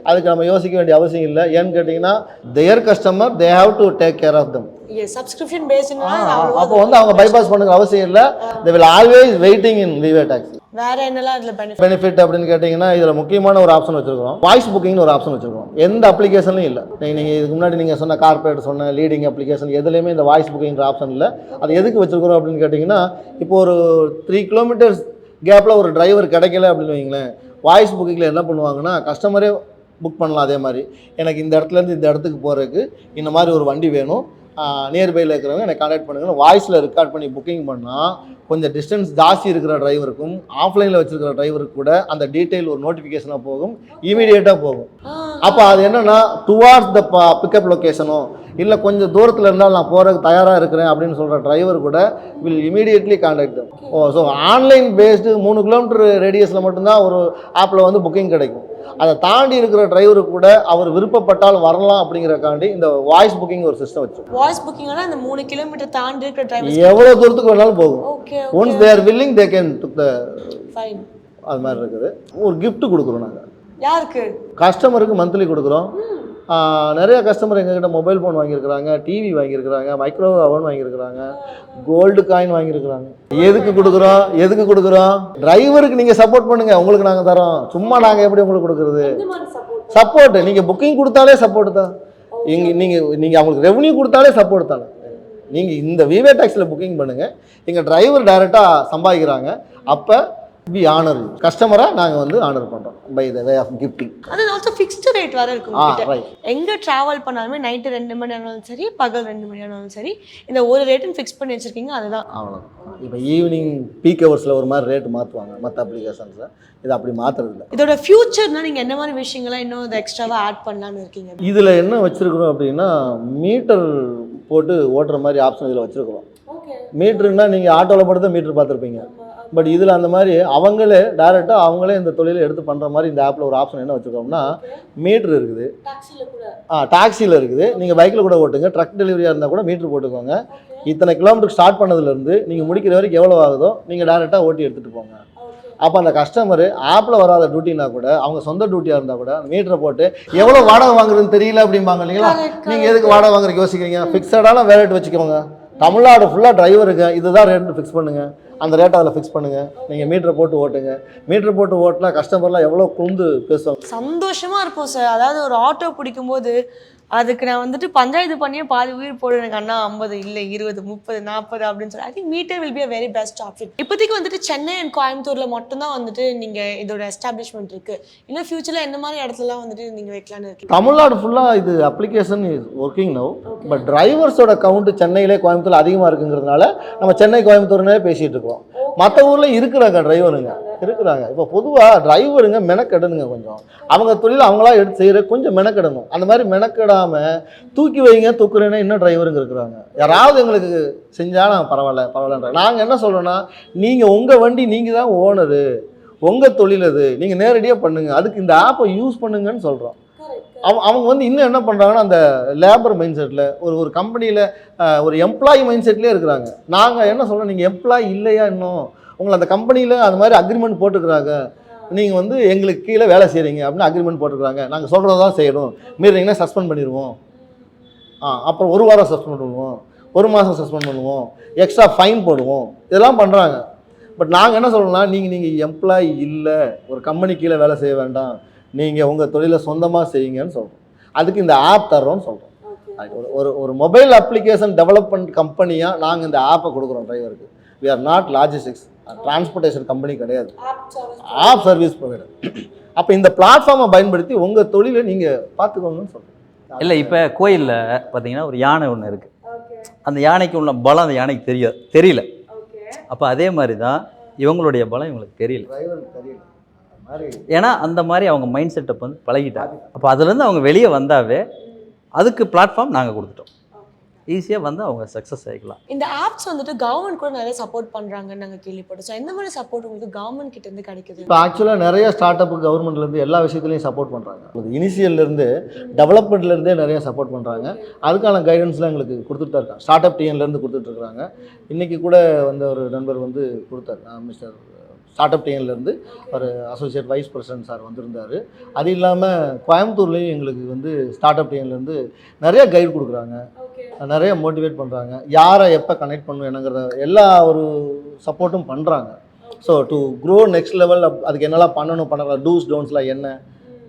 Speaker 2: அதுக்கு நம்ம யோசிக்க வேண்டிய அவசியம் இல்லை. ஏன்னு கேட்டிங்கன்னா their customer they have to take care of them
Speaker 5: subscription பேஸ்டுனா
Speaker 2: அப்போ வந்து அவங்க பைபாஸ் பண்ணுற அவசியம் இல்லை. They will always waiting in Vive taxi
Speaker 5: வேற என்னலாம் இதுல பெனிஃபிட்
Speaker 2: பெனிஃபிட் அப்படின்னு கேட்டிங்கன்னா இதில் முக்கியமான ஒரு ஆப்ஷன் வச்சுருக்கோம் வாய்ஸ் புக்கிங்னு ஒரு ஆப்ஷன் வச்சுருக்கோம் எந்த அப்ளிகேஷன்லையும் இல்லை. நீங்கள் இதுக்கு முன்னாடி நீங்கள் சொன்ன கார்பரேட் சொன்ன லீடிங் அப்ளிகேஷன் எதுலேயுமே இந்த வாய்ஸ் புக்கிங்கிற ஆப்ஷன் இல்லை. அது எதுக்கு வச்சிருக்கிறோம் அப்படின்னு கேட்டிங்கன்னா இப்போ ஒரு த்ரீ கிலோமீட்டர்ஸ் கேப்பில் ஒரு டிரைவர் கிடைக்கல அப்படின்னு வைங்களேன் வாய்ஸ் புக்கிங்கில் என்ன பண்ணுவாங்கன்னா கஸ்டமரே புக் பண்ணலாம் அதே மாதிரி. எனக்கு இந்த இடத்துலேருந்து இந்த இடத்துக்கு போகிறதுக்கு இந்த மாதிரி ஒரு வண்டி வேணும். நியர்பையில் இருக்கிறவங்க எனக்கு கான்டாக்ட் பண்ணுங்கன்னு வாய்ஸில் ரெக்கார்ட் பண்ணி புக்கிங் பண்ணால் கொஞ்சம் டிஸ்டன்ஸ் ஜாஸ்தி இருக்கிற டிரைவருக்கும் ஆஃப்லைனில் வச்சிருக்கிற டிரைவருக்கு கூட அந்த டீட்டெயில் ஒரு நோட்டிஃபிகேஷனாக போகும் இமீடியட்டாக போகும். அப்போ அது என்னன்னா டுவார்ட்ஸ் த பிக்கப் லொக்கேஷனோ இல்லை கொஞ்சம் தூரத்தில் இருந்தால் நான் போகிறதுக்கு தயாராக இருக்கிறேன் அப்படின்னு சொல்கிற டிரைவர் கூட will immediately contact oh so online based மூணு கிலோமீட்டர் ரேடியஸில் மட்டும்தான் ஒரு ஆப்பில் வந்து புக்கிங் கிடைக்கும். அதை தாண்டி இருக்கிற டிரைவரு கூட அவர் விருப்பப்பட்டால் வரலாம் அப்படிங்கிறக்காண்டி இந்த வாய்ஸ் புக்கிங் ஒரு சிஸ்டம் வச்சு
Speaker 5: வாய்ஸ் புக்கிங்னா இந்த மூணு கிலோமீட்டர் தாண்டி இருக்கிற டிரைவர்
Speaker 2: எவ்வளோ தூரத்துக்கு வேணாலும் போகும். Once they are willing they can took the
Speaker 5: fine
Speaker 2: அது மாதிரி இருக்குது. ஒரு gift கொடுக்குறோம் நாங்கள்
Speaker 5: யாருக்கு?
Speaker 2: கஸ்டமருக்கு மந்த்லி கொடுக்குறோம். நிறைய கஸ்டமர் எங்ககிட்ட மொபைல் ஃபோன் வாங்கியிருக்கிறாங்க டிவி வாங்கியிருக்கிறாங்க மைக்ரோ அவன் வாங்கியிருக்கிறாங்க கோல்டு காயின் வாங்கியிருக்கிறாங்க. எதுக்கு கொடுக்குறோம்? எதுக்கு கொடுக்குறோம்? டிரைவருக்கு நீங்கள் சப்போர்ட் பண்ணுங்க உங்களுக்கு நாங்கள் தரோம். சும்மா நாங்கள் எப்படி உங்களுக்கு கொடுக்குறது? சப்போர்ட்டு நீங்கள் புக்கிங் கொடுத்தாலே சப்போர்ட் தான். இங்கே நீங்கள் நீங்கள் அவங்களுக்கு ரெவன்யூ கொடுத்தாலே சப்போர்ட் தானே. நீங்கள் இந்த விவே டாக்ஸியில் புக்கிங் பண்ணுங்கள் எங்கள் டிரைவர் டைரெக்டாக சம்பாதிக்கிறாங்க. அப்போ வி ஆனர் கஸ்டமராக நாங்கள் வந்து ஆனர் பண்ணுறோம் by the way of gifting
Speaker 5: அது ஆல்சோ ஃபிக்ஸ்டு ரேட் வர இருக்கும்.
Speaker 2: ரைட்
Speaker 5: எங்க டிராவல் பண்ணாலுமே நைட்டு ரெண்டு மணி ஆனாலும் சரி பகல் ரெண்டு மணி ஆனாலும் சரி இந்த ஒரு ரேட்டுன்னு ஃபிக்ஸ் பண்ணி வச்சிருக்கீங்க அதுதான்.
Speaker 2: அவ்வளோ இப்போ ஈவினிங் பீக் ஹவர்ஸில் ஒரு மாதிரி ரேட் மாற்றுவாங்க மற்ற அப்ளிகேஷன்ஸில் இது அப்படி மாற்றுறது இல்லை
Speaker 5: இதோட ஃபியூச்சர்னா நீங்க என்ன மாதிரி விஷயங்கள்லாம் இன்னும் இதை எக்ஸ்ட்ராவா ஆட் பண்ணலாம்னு இருக்கீங்க?
Speaker 2: இதில் என்ன வச்சுருக்குறோம் அப்படின்னா மீட்டர் போட்டு ஓட்டுற மாதிரி ஆப்ஷன் இதில் வச்சுருக்குறோம். மீட்டருன்னா நீங்கள் ஆட்டோவில் படுத்த மீட்டர் பார்த்துருப்பீங்க. பட் இதில் அந்த மாதிரி அவங்களே டேரெக்டாக அவங்களே இந்த தொழிலை எடுத்து பண்ணுற மாதிரி இந்த ஆப்பில் ஒரு ஆப்ஷன் என்ன வச்சுருக்கோம்னா மீட்ரு இருக்குது. ஆ டாக்ஸியில் இருக்குது. நீங்கள் பைக்கில் கூட ஓட்டுங்க. ட்ரக் டெலிவரியாக இருந்தால் கூட மீட்ரு போட்டுக்கோங்க. இத்தனை கிலோமீட்டர் ஸ்டார்ட் பண்ணதுலேருந்து நீங்கள் முடிக்கிற வரைக்கும் எவ்வளோ ஆகுதோ நீங்கள் டேரெக்டாக ஓட்டி எடுத்துகிட்டு போங்க. அப்போ அந்த கஸ்டமர் ஆப்பில் வராத டியூட்டினா கூட அவங்க சொந்த டியூட்டியாக இருந்தால் கூட மீட்டரை போட்டு எவ்வளோ வாடகை வாங்குறதுன்னு தெரியல அப்படிம்பாங்க இல்லைங்களா? நீங்கள் எதுக்கு வாடகை வாங்குறதுக்கு யோசிக்கிறீங்க? ஃபிக்ஸடான வேலை ரேட் வச்சுக்கோங்க. தமிழ்நாடு ஃபுல்லாக டிரைவருக்கு இதுதான் ரேட் ஃபிக்ஸ் பண்ணுங்கள் அந்த ரேட்டை அதில் ஃபிக்ஸ் பண்ணுங்கள் நீங்கள் மீட்டரை போட்டு ஓட்டுங்க. மீட்டர் போட்டு ஓட்டினா கஸ்டமர்லாம் எவ்வளோ குழுந்து பேசுவாங்க.
Speaker 5: சந்தோஷமாக இருப்போம் சார் அதாவது ஒரு ஆட்டோ பிடிக்கும்போது அதுக்கு நான் வந்துட்டு பஞ்சாயத்து பண்ணியே பாதி உயிர் போடு எனக்கு அண்ணா ஐம்பது இல்லை இருபது முப்பது நாற்பது அப்படின்னு சொல்லி. I think meter will be a very best option இப்போதைக்கு வந்துட்டு சென்னை அண்ட் கோயம்புத்தூர்ல மட்டும்தான் வந்துட்டு நீங்க இதோட எஸ்டாப்ளிஷ்மெண்ட் இருக்கு. இன்னும் ஃபியூச்சர்ல என்ன மாதிரி இடத்துலலாம் வந்துட்டு நீங்க வைக்கலாம்னு இருக்கீங்க?
Speaker 2: தமிழ்நாடு ஃபுல்லாக இது application is working now but டிரைவர்ஸோட count சென்னையிலே கோயம்புத்தூர் அதிகமாக இருக்குங்கிறதுனால நம்ம சென்னை கோயம்புத்தூர்னே பேசிகிட்டு இருக்கோம். மற்ற ஊரில் இருக்கிறாங்க டிரைவருங்க இருக்கிறாங்க. இப்போ பொதுவாக டிரைவருங்க மெனக்கெடணுங்க கொஞ்சம். அவங்க தொழில் அவங்களா எடுத்து செய்கிற கொஞ்சம் மெனக்கெடணும். அந்த மாதிரி மெனக்கெடாமல் தூக்கி வைங்க தூக்குறேன்னா இன்னும் டிரைவருங்க இருக்கிறாங்க. யாராவது எங்களுக்கு செஞ்சால் நான் பரவாயில்ல பரவாயில்லன்ற நாங்கள் என்ன சொல்கிறோன்னா நீங்கள் உங்கள் வண்டி நீங்கள் தான் ஓனரு. உங்கள் தொழில் அது. நீங்கள் நேரடியாக பண்ணுங்கள் அதுக்கு இந்த ஆப்பை யூஸ் பண்ணுங்கன்னு சொல்கிறோம் அவங்க அவங்க வந்து இன்னும் என்ன பண்ணுறாங்கன்னா அந்த லேபர் மைண்ட் செட்டில் ஒரு ஒரு கம்பெனியில் ஒரு எம்ப்ளாயி மைண்ட் செட்லேயே இருக்கிறாங்க. நாங்கள் என்ன சொல்கிறோம் நீங்கள் எம்ப்ளாயி இல்லையா இன்னும்? உங்களை அந்த கம்பெனியில் அது மாதிரி அக்ரிமெண்ட் போட்டுக்கிறாங்க. நீங்கள் வந்து எங்களுக்கு கீழே வேலை செய்கிறீங்க அப்படின்னு அக்ரிமெண்ட் போட்டுக்கிறாங்க. நாங்கள் சொல்கிறது தான் செய்யணும். மீறிங்கன்னா சஸ்பெண்ட் பண்ணிடுவோம். ஆ அப்புறம் ஒரு வாரம் சஸ்பெண்ட் பண்ணுவோம். ஒரு மாதம் சஸ்பெண்ட் பண்ணுவோம். எக்ஸ்ட்ரா ஃபைன் போடுவோம். இதெல்லாம் பண்ணுறாங்க பட் நாங்கள் என்ன சொல்கிறோம்னா நீங்கள் நீங்கள் எம்ப்ளாயி இல்லை. ஒரு கம்பெனி கீழே வேலை செய்ய வேண்டாம். நீங்கள் உங்கள் தொழிலை சொந்தமாக செய்யுங்கன்னு சொல்கிறோம் அதுக்கு இந்த ஆப் தர்றோம்னு சொல்கிறோம் ஒரு ஒரு ஒரு மொபைல் அப்ளிகேஷன் டெவலப்மெண்ட் கம்பெனியாக நாங்கள் இந்த ஆப்பை கொடுக்குறோம் டிரைவருக்கு we are not logistics transportation company கிடையாது. ஆப் சர்வீஸ் ப்ரொவைடர் அப்போ இந்த பிளாட்ஃபார்மை பயன்படுத்தி உங்கள் தொழிலை நீங்கள் பார்த்துக்கோங்கன்னு சொல்கிறோம்
Speaker 9: இல்லை இப்போ கோயிலில் பார்த்தீங்கன்னா ஒரு யானை ஒன்று இருக்குது அந்த யானைக்கு உள்ள பலம் அந்த யானைக்கு தெரியாது தெரியல. அப்போ அதே மாதிரி தான் இவங்களுடைய பலம் இவங்களுக்கு தெரியல. ஏன்னா அந்த மாதிரி அவங்க மைண்ட் செட்டப் வந்து பழகிட்டாங்க. அப்போ அதுலேருந்து அவங்க வெளியே வந்தாவே அதுக்கு பிளாட்ஃபார்ம் நாங்கள் கொடுத்துட்டோம். ஈஸியாக வந்து அவங்க சக்ஸஸ் ஆகிக்கலாம்
Speaker 5: இந்த ஆப்ஸ் வந்துட்டு கவர்மெண்ட் கூட நிறைய சப்போர்ட் பண்றாங்கன்னு நாங்க கேள்விப்பட்டோம். ஸோ எந்த மாதிரி சப்போர்ட் உங்களுக்கு கவர்மெண்ட் கிட்ட இருந்து கிடைக்குது?
Speaker 2: இப்போ ஆக்சுவலாக நிறைய ஸ்டார்ட் அப் கவர்மெண்ட்லேருந்து எல்லா விஷயத்துலையும் சப்போர்ட் பண்ணுறாங்க இனிஷியல்லேருந்து டெவலப்மெண்ட்லேருந்தே நிறைய சப்போர்ட் பண்ணுறாங்க அதுக்கான கைடன்ஸ்லாம் எங்களுக்கு கொடுத்துட்டு தான் இருக்காங்க ஸ்டார்ட் அப் டிஎன்லேருந்து கொடுத்துட்ருக்குறாங்க இன்றைக்கி கூட வந்த ஒரு நண்பர் வந்து கொடுத்தாரு. மிஸ்டர் ஸ்டார்ட் அப் டிஎன்லேருந்து ஒரு அசோசியேட் வைஸ் பிரசிடென்ட் சார் வந்திருந்தார். அது இல்லாமல் கோயம்புத்தூர்லேயும் எங்களுக்கு வந்து ஸ்டார்ட் அப் டிஎன்லேருந்து நிறைய கைடு கொடுக்குறாங்க. நிறைய மோட்டிவேட் பண்ணுறாங்க யாரை எப்போ கனெக்ட் பண்ணணும் என்னங்கிற எல்லா ஒரு சப்போர்ட்டும் பண்ணுறாங்க so to grow next level அதுக்கு என்னெல்லாம் பண்ணணும் பண்ணலாம் டூஸ் டோன்ஸ்லாம் என்ன?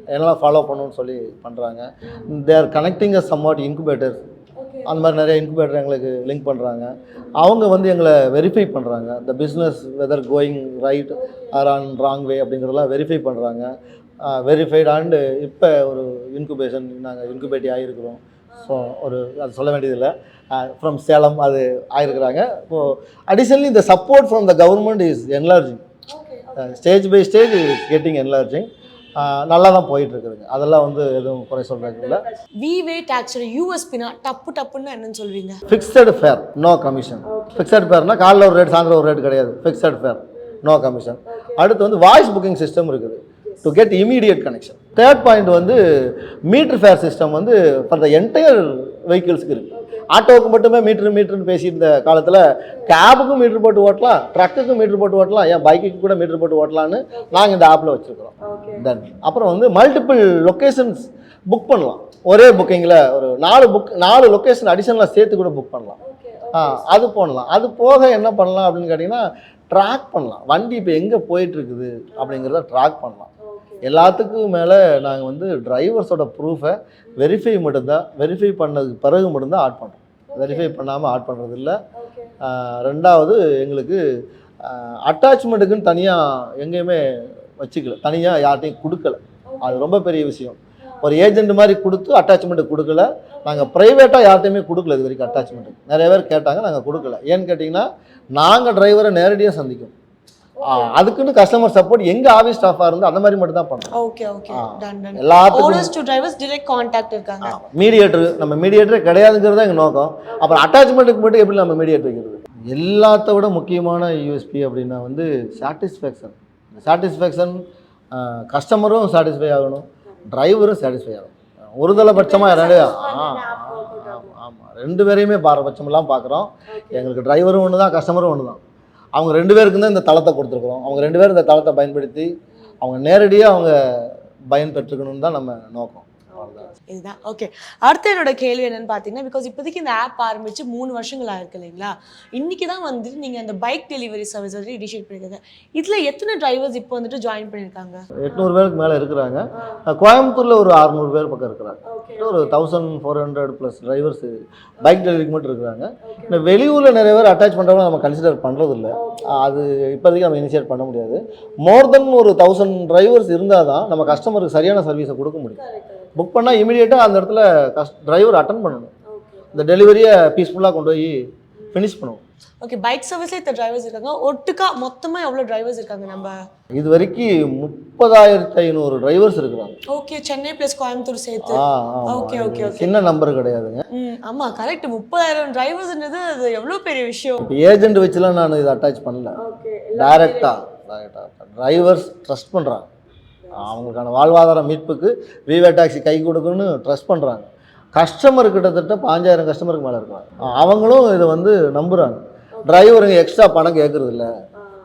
Speaker 2: என்னெல்லாம் ஃபாலோ பண்ணணும்னு சொல்லி பண்ணுறாங்க there connecting a somewhat incubator அந்த மாதிரி நிறைய இன்குபேட்டர் எங்களுக்கு லிங்க் பண்ணுறாங்க அவங்க வந்து எங்களை வெரிஃபை பண்ணுறாங்க இந்த business whether going right or on wrong way அப்படிங்கிறதெல்லாம் வெரிஃபை பண்ணுறாங்க வெரிஃபைடு அண்டு இப்போ ஒரு இன்குபேஷன் நாங்கள் இன்குபேட்டி ஆகிருக்கிறோம் ஸோ ஒரு அது சொல்ல வேண்டியதில்லை. ஃப்ரம் சேலம் அது ஆயிருக்கிறாங்க. இப்போ அடிஷனலி இந்த support from the government is enlarging stage by stage is getting enlarging நல்லா தான் போயிட்டு இருக்குதுங்க அதெல்லாம் வந்து எதுவும் குறை சொல்கிறது இல்லை.
Speaker 5: விவே டாக்ஸோட யூஎஸ்பினா டப்பு டப்புன்னு என்னன்னு சொல்வீங்க?
Speaker 2: Fixed fare no commission fixed ஃபேர்னா காலைல ஒரு ரேட் சாயந்தரம் ஒரு ரேட் கிடையாது. ஃபிக்ஸட் ஃபேர் நோ கமிஷன் அடுத்து வந்து வாய்ஸ் புக்கிங் சிஸ்டம் இருக்குது. To get immediate connection third point வந்து மீட்டர் ஃபேர் சிஸ்டம் வந்து ஃபார் த என்டையர் வெஹிக்கிள்ஸ்க்கு இருக்குது ஆட்டோவுக்கு மட்டுமே மீட்ரு மீட்டர்னு பேசியிருந்த காலத்தில் கேபுக்கும் மீட்ரு போட்டு ஓட்டலாம் ட்ரக்குக்கும் மீட்ரு போட்டு ஓட்டலாம் ஏன் பைக்குக்கு கூட மீட்ரு போட்டு ஓட்டலான்னு நாங்கள் இந்த ஆப்பில் வச்சுருக்கிறோம். தென் அப்புறம் வந்து மல்டிபிள் லொக்கேஷன்ஸ் புக் பண்ணலாம். ஒரே புக்கிங்கில் ஒரு நாலு புக் நாலு லொக்கேஷன் அடிஷனலாக சேர்த்து கூட புக் பண்ணலாம். ஆ அது பண்ணலாம் அது போக என்ன பண்ணலாம் அப்படின்னு கேட்டிங்கன்னா ட்ராக் பண்ணலாம். வண்டி இப்போ எங்கே போயிட்டுருக்குது அப்படிங்கிறத ட்ராக் பண்ணலாம். எல்லாத்துக்கும் மேலே நாங்கள் வந்து டிரைவர்ஸோட ப்ரூஃபை வெரிஃபை மட்டும்தான் வெரிஃபை பண்ணதுக்கு பிறகு மட்டும்தான் ஆட் பண்ணுறோம் வெரிஃபை பண்ணாமல் ஆட் பண்ணுறது இல்லை ரெண்டாவது எங்களுக்கு அட்டாச்மெண்ட்டுக்குன்னு தனியாக எங்கேயுமே வச்சுக்கல. தனியாக யார்ட்டையும் கொடுக்கல. அது ரொம்ப பெரிய விஷயம். ஒரு ஏஜென்ட் மாதிரி கொடுத்து அட்டாச்மெண்ட் கொடுக்கல. நாங்கள் ப்ரைவேட்டாக யார்ட்டையுமே கொடுக்கல இது வரைக்கும் அட்டாச்மெண்ட் நிறைய பேர் கேட்டாங்க நாங்கள் கொடுக்கல. ஏன்னு கேட்டிங்கன்னா நாங்கள் டிரைவரை நேரடியாக சந்திக்கும். அதுக்குன்னு கஸ்டமர் சப்போர்ட் எங்கள் ஆஃபீஸ் ஸ்டாஃபாக இருந்து அந்த மாதிரி மட்டும் தான் பண்ணோம்
Speaker 5: ஓகே ஓகே. டன் டன்
Speaker 2: எல்லாத்துக்கும்
Speaker 5: owners to drivers direct contact இருக்காங்க.
Speaker 2: மீடியேட்டர் நம்ம மீடியேட்டரே கிடையாதுங்கிறது தான் எங்கள் நோக்கம். அப்புறம் அட்டாச்மெண்ட்டுக்கு மட்டும் எப்படி நம்ம மீடியேட் வைக்கிறது? எல்லாத்த விட முக்கியமான யூஎஸ்பி அப்படின்னா வந்து சாட்டிஸ்ஃபேக்ஷன் சாட்டிஸ்ஃபேக்ஷன் கஸ்டமரும் சாட்டிஸ்ஃபை ஆகணும் டிரைவரும் சாட்டிஸ்ஃபை ஆகணும். ஒரு தலைபட்சமாக ரெண்டு ஆமாம் ரெண்டு பேரையுமே பாரபட்சமெல்லாம் பார்க்குறோம். எங்களுக்கு டிரைவரும் ஒன்று தான் கஸ்டமரும் ஒன்று தான் அவங்க ரெண்டு பேருக்கு தான் இந்த தளத்தை கொடுத்துருக்குறோம். அவங்க ரெண்டு பேரும் இந்த தளத்தை பயன்படுத்தி அவங்க நேரடியாக அவங்க பயன் பெற்றுக்கணும்னு தான் நம்ம நோக்கம். அவ்வளவுதான்.
Speaker 5: இதுதான். ஓகே அடுத்து என்னோட கேள்வி என்னன்னு பார்த்தீங்கன்னா பிகாஸ் இப்போதைக்கு இந்த ஆப் ஆரம்பிச்சு மூணு வருஷங்கள் ஆயிருக்கு இல்லைங்களா? இன்னைக்கு தான் வந்துட்டு நீங்கள் அந்த பைக் டெலிவரி சர்வீஸ் வந்து இனிஷியேட் பண்ணியிருக்காங்க இதில் எத்தனை டிரைவர்ஸ் இப்போ வந்துட்டு ஜாயின் பண்ணியிருக்காங்க
Speaker 2: எட்நூறு பேருக்கு மேலே இருக்கிறாங்க. கோயம்புத்தூரில் ஒரு அறநூறு பேர் பக்கம் இருக்கிறாங்க. ஒரு thousand four hundred plus drivers bike டெலிவரிக்கு மட்டும் இருக்கிறாங்க. இந்த வெளியூரில் நிறைய பேர் அட்டாச் பண்ணுறவங்க நம்ம கன்சிடர் பண்ணுறதில்ல அது இப்போதைக்கு நம்ம இனிஷியேட் பண்ண முடியாது. மோர் தென் ஒரு தௌசண்ட் டிரைவர்ஸ் இருந்தால் தான் நம்ம கஸ்டமருக்கு சரியான சர்வீஸை கொடுக்க முடியும். புக் பண்ணால் இமீடியட்டாக அந்த இடத்துல கஸ் டிரைவர் அட்டன் பண்ணணும். இந்த டெலிவரியை பீஸ்ஃபுல்லாக கொண்டு போய் ஃபினிஷ் பண்ணுவோம்.
Speaker 5: ஓகே பைக் சர்வீஸில் இத்தனை டிரைவர்ஸ் இருக்காங்க. ஒட்டுக்கா மொத்தமாக எவ்வளோ டிரைவர்ஸ் இருக்காங்க நம்ம?
Speaker 2: இது வரைக்கும் முப்பதாயிரத்தி ஐநூறு டிரைவர்ஸ் இருக்கிறாங்க.
Speaker 5: ஓகே சென்னை ப்ளஸ் கோயம்புத்தூர் சேர்த்து. Okay, okay, okay.
Speaker 2: சின்ன நம்பர் கிடையாதுங்க.
Speaker 5: ம் ஆமாம் கரெக்ட் முப்பதாயிரம் டிரைவர்ஸ்ன்றது அது எவ்வளோ பெரிய விஷயம்?
Speaker 2: இப்போ ஏஜென்ட் வச்சுலாம் நான் இதை அட்டாச் பண்ணல. டைரெக்டாக டைரெக்டாக டிரைவர்ஸ் ட்ரஸ்ட் பண்ணுறாங்க அவங்களுக்கான வாழ்வாதார மீட்புக்கு விவே டாக்ஸி கை கொடுக்குன்னு ட்ரஸ்ட் பண்ணுறாங்க கஸ்டமர் கிட்டத்தட்ட பாஞ்சாயிரம் கஸ்டமருக்கு மேலே இருக்காங்க. அவங்களும் இதை வந்து நம்புகிறாங்க டிரைவருங்க எக்ஸ்ட்ரா பணம் கேட்குறது இல்ல.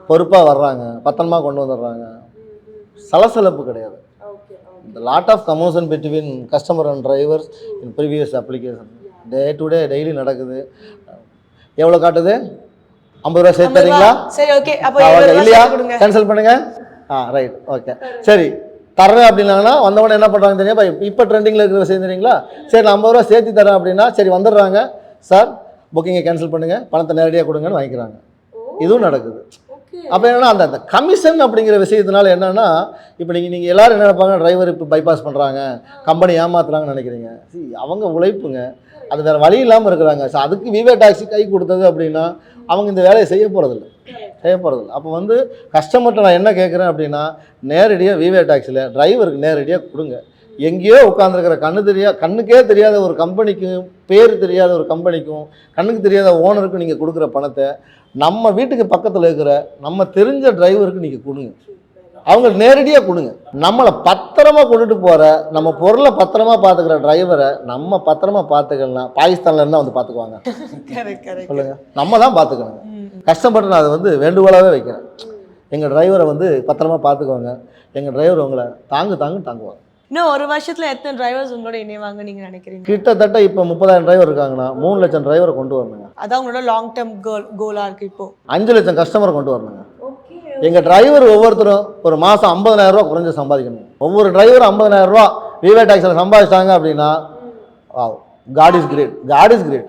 Speaker 2: பொறுப்பாக வர்றாங்க. பத்திரமா கொண்டு வந்துடுறாங்க. சலசலப்பு கிடையாது. இந்த lot of commotion between customer and drivers in previous application day to day daily நடக்குது. எவ்வளோ காட்டுது? ஐம்பது ரூபா சேர்த்து தரீங்களா?
Speaker 5: சரி ஓகே அப்போ
Speaker 2: இல்லையா? கேன்சல் பண்ணுங்க. ஆ ரைட் ஓகே சரி. தர்றேன் அப்படின்னாங்கன்னா வந்தவொடனே என்ன பண்ணுறாங்க தெரியுமா? இப்போ இப்போ ட்ரெண்டிங்கில் இருக்கிற விஷயம் தெரியுங்களா? சரி நான் ஐம்பது ரூபா சேர்த்து தரேன் அப்படின்னா சரி வந்துடுறாங்க. சார் புக்கிங்கை கேன்சல் பண்ணுங்க. பணத்தை நேரடியாக கொடுங்கன்னு வாங்கிக்கிறாங்க. இதுவும் நடக்குது. அப்போ என்னன்னா அந்த அந்த கமிஷன் அப்படிங்கிற விஷயத்தினால என்னன்னா இப்போ நீங்கள் நீங்கள் எல்லாரும் என்ன நினைப்பாங்க? டிரைவர் இப்போ பைபாஸ் பண்ணுறாங்க கம்பெனி ஏமாத்துறாங்கன்னு நினைக்கிறீங்க. See, அவங்க உழைப்புங்க. அது வேறு வழி இல்லாமல் இருக்கிறாங்க. ஸோ அதுக்கு விவே டாக்ஸி கை கொடுத்தது அப்படின்னா அவங்க இந்த வேலையை செய்ய போகிறதில்ல செய்ய அப்போ வந்து கஸ்டமர்கிட்ட நான் என்ன கேட்குறேன் அப்படின்னா நேரடியாக விவே டாக்ஸியில் டிரைவருக்கு நேரடியாக கொடுங்க. எங்கேயோ உட்காந்துருக்கிற கண்ணு தெரியா கண்ணுக்கே தெரியாத ஒரு கம்பெனிக்கும் பேர் தெரியாத ஒரு கம்பெனிக்கும் கண்ணுக்கு தெரியாத ஓனருக்கும் நீங்கள் கொடுக்குற பணத்தை நம்ம வீட்டுக்கு பக்கத்தில் இருக்கிற நம்ம தெரிஞ்ச டிரைவருக்கு நீங்கள் கொடுங்க. அவங்க நேரடியாக கொடுங்க. நம்மளை பத்திரமா கொண்டுட்டு போகிற நம்ம பொருளை பத்திரமா பார்த்துக்கிற டிரைவரை நம்ம பத்திரமா பார்த்துக்கலாம் பாகிஸ்தான்ல இருந்தால் வந்து பார்த்துக்குவாங்க சொல்லுங்க. நம்ம தான் பார்த்துக்கணுங்க கஷ்டப்பட்டு நான் அதை வந்து வேண்டுகோளாகவே வைக்கிறேன். எங்கள் டிரைவரை வந்து பத்திரமா பார்த்துக்குவாங்க எங்கள் டிரைவர் உங்களை தாங்கு தாங்கு தாங்குவாங்க.
Speaker 5: இன்னும் ஒரு வருஷத்துல எத்தனை டிரைவர்ஸ் உங்களோட இணைவாங்க நீங்க நினைக்கிறீங்க?
Speaker 2: கிட்டத்தட்ட இப்போ முப்பதாயிரம் டிரைவர் இருக்காங்கன்னா மூணு லட்சம் டிரைவரை கொண்டு வரணுங்க.
Speaker 5: அதான் உங்களோட லாங் டேர்ம் கோல் கோலா இருக்கு இப்போ.
Speaker 2: அஞ்சு லட்சம் கஸ்டமரை கொண்டு வரணுங்க. எங்கள் டிரைவர் ஒவ்வொருத்தரும் ஒரு மாதம் ஐம்பதனாயிரம் ரூபா குறைஞ்சு சம்பாதிக்கணும். ஒவ்வொரு டிரைவரும் ஐம்பதனாயிரம் ரூபா விவே டாக்ஸில் சம்பாதிச்சிட்டாங்க அப்படின்னா God is great God is great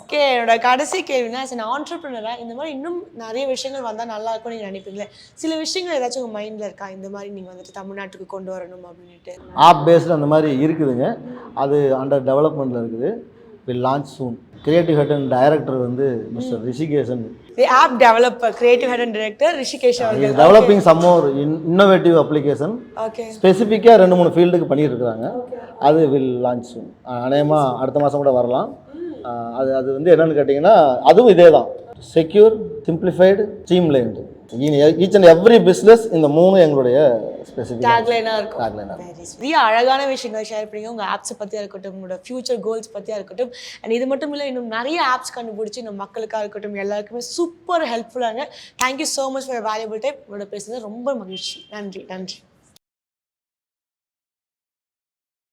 Speaker 5: okay என்னோட கடைசி கேள்வினா as an entrepreneur இந்த மாதிரி இன்னும் நிறைய விஷயங்கள் வந்தால் நல்லா இருக்கும் நீங்கள் நினைப்பீங்களே? சில விஷயங்கள் ஏதாச்சும் உங்கள் மைண்டில் இருக்கா? இந்த மாதிரி நீங்கள் வந்துட்டு தமிழ்நாட்டுக்கு கொண்டு வரணும் அப்படின்ட்டு
Speaker 2: ஆப் பேஸ்டு அந்த மாதிரி இருக்குதுங்க. அது அண்டர் டெவலப்மெண்ட்டில் இருக்குது. Will launch soon creative head and director வந்து mister Rishikesan
Speaker 5: the app developer creative head and director Rishikesh அவர்கள்.
Speaker 2: Developing some more innovative application
Speaker 5: okay
Speaker 2: ஸ்பெசிஃபிக்காக ரெண்டு மூணு ஃபீல்டுக்கு பண்ணிட்டு இருக்காங்க அது வில் லான்ச் அநேகமாக அடுத்த மாதம் கூட வரலாம். அது அது வந்து என்னன்னு கேட்டிங்கன்னா அதுவும் இதே தான் secure simplified streamlined each and every business இந்த மூணு எங்களுடைய ஸ்பெசிஃபிக்
Speaker 5: டேக்லைனாக இருக்கும்.
Speaker 2: டேக்லைனாக
Speaker 5: நிறைய அழகான விஷயங்களை ஷேர் பண்ணி உங்கள் ஆப்ஸை பற்றியா இருக்கட்டும் உங்களோட ஃபியூச்சர் கோல்ஸ் பற்றியா இருக்கட்டும். அண்ட் இது மட்டும் இல்லை இன்னும் நிறைய ஆப்ஸ் கண்டுபிடிச்சி நம்ம மக்களுக்காக இருக்கட்டும் எல்லாருக்குமே super ஹெல்ப்ஃபுல்லாங்க thank you so much for valuable time உங்களோட பேசுனது ரொம்ப மகிழ்ச்சி. நன்றி நன்றி.